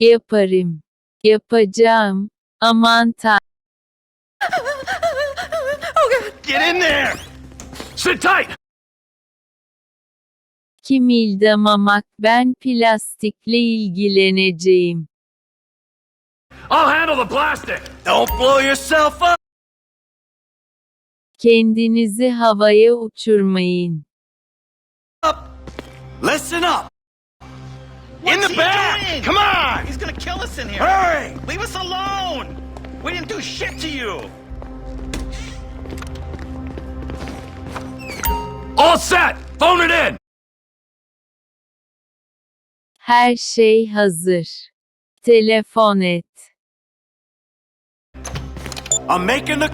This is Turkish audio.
Yaparım. Yapacağım. Aman ta Get in there! Sit tight! kimildamamak ben plastikle ilgileneceğim. I'll handle the plastic! Don't blow yourself up! Kendinizi havaya uçurmayın. Listen up! İn the he back! doing? Come on! He's gonna kill us in here. Hurry! Leave us alone. We didn't do shit to you. All set! Phone it in! Her şey hazır. Telefon et. I'm making the